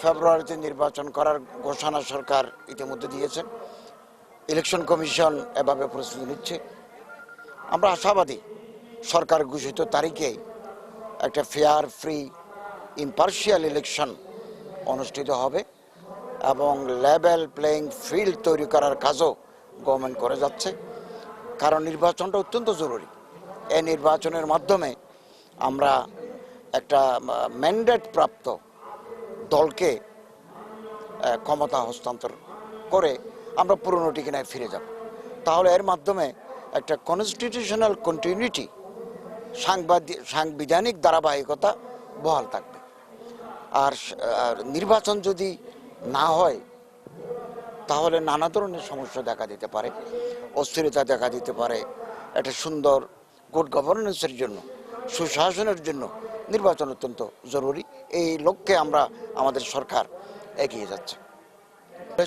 ফেব্রুয়ারিতে নির্বাচন করার ঘোষণা সরকার ইতিমধ্যে দিয়েছেন ইলেকশন কমিশন এভাবে প্রস্তুতি নিচ্ছে। আমরা আশাবাদী সরকার ঘোষিত তারিখে একটা ফেয়ার ফ্রি ইম্পার্শিয়াল ইলেকশন অনুষ্ঠিত হবে এবং লেভেল প্লেয়িং ফিল্ড তৈরি করার কাজও গভর্নমেন্ট করে যাচ্ছে। কারণ নির্বাচনটা অত্যন্ত জরুরি। এই নির্বাচনের মাধ্যমে আমরা একটা ম্যান্ডেট প্রাপ্ত দলকে ক্ষমতা হস্তান্তর করে আমরা পুরনো ঠিকানায় ফিরে যাব। তাহলে এর মাধ্যমে একটা কনস্টিটিউশনাল কন্টিনিউটি সাংবাদিক সাংবিধানিক ধারাবাহিকতা বহাল থাকবে। আর নির্বাচন যদি না হয়, তাহলে নানা ধরনের সমস্যা দেখা দিতে পারে, অস্থিরতা দেখা দিতে পারে, একটা সুন্দর গুড গভর্নেন্সের জন্য। সুশাসনের জন্য নির্বাচন অত্যন্ত জরুরি। এই লক্ষ্যে আমরা আমাদের সরকার এগিয়ে যাচ্ছে।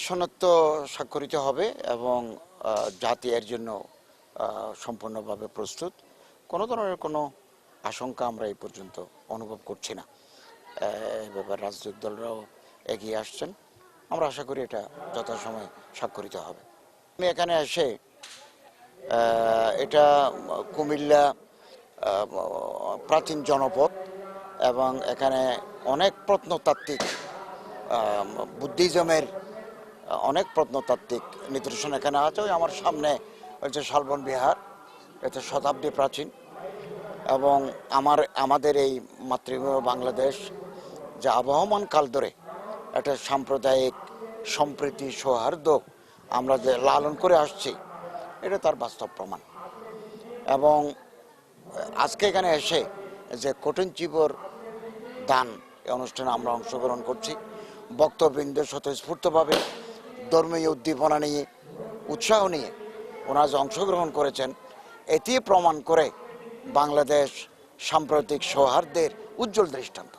সনদ স্বাক্ষরিত হবে এবং জাতি এর জন্য সম্পূর্ণভাবে প্রস্তুত। কোনো ধরনের কোনো আশঙ্কা আমরা এই পর্যন্ত অনুভব করছি না। এই ব্যাপারে রাজনৈতিক দলরাও এগিয়ে আসছেন। আমরা আশা করি এটা যথাসময়ে স্বাক্ষরিত হবে। আমি এখানে এসে এটা কুমিল্লা প্রাচীন জনপদ এবং এখানে অনেক প্রত্নতাত্ত্বিক বুদ্ধিজমের অনেক প্রত্নতাত্ত্বিক নিদর্শন এখানে আছে। ওই আমার সামনে হচ্ছে শালবন বিহার, এটা শতাব্দী প্রাচীন এবং আমার, আমাদের এই মাতৃভূমি বাংলাদেশ যে আবহমান কাল ধরে একটা সাম্প্রদায়িক সম্প্রীতি সৌহার্দ্য আমরা যে লালন করে আসছি, এটা তার বাস্তব প্রমাণ। এবং আজকে এখানে এসে যে কঠিন চিবর দান এই অনুষ্ঠানে আমরা অংশগ্রহণ করছি। বক্তবৃন্দ স্বতঃস্ফূর্তভাবে ধর্মীয় উদ্দীপনা নিয়ে, উৎসাহ নিয়ে ওনারা যে অংশগ্রহণ করেছেন, এটি প্রমাণ করে বাংলাদেশ সাম্প্রতিক সৌহার্দ্যের উজ্জ্বল দৃষ্টান্ত।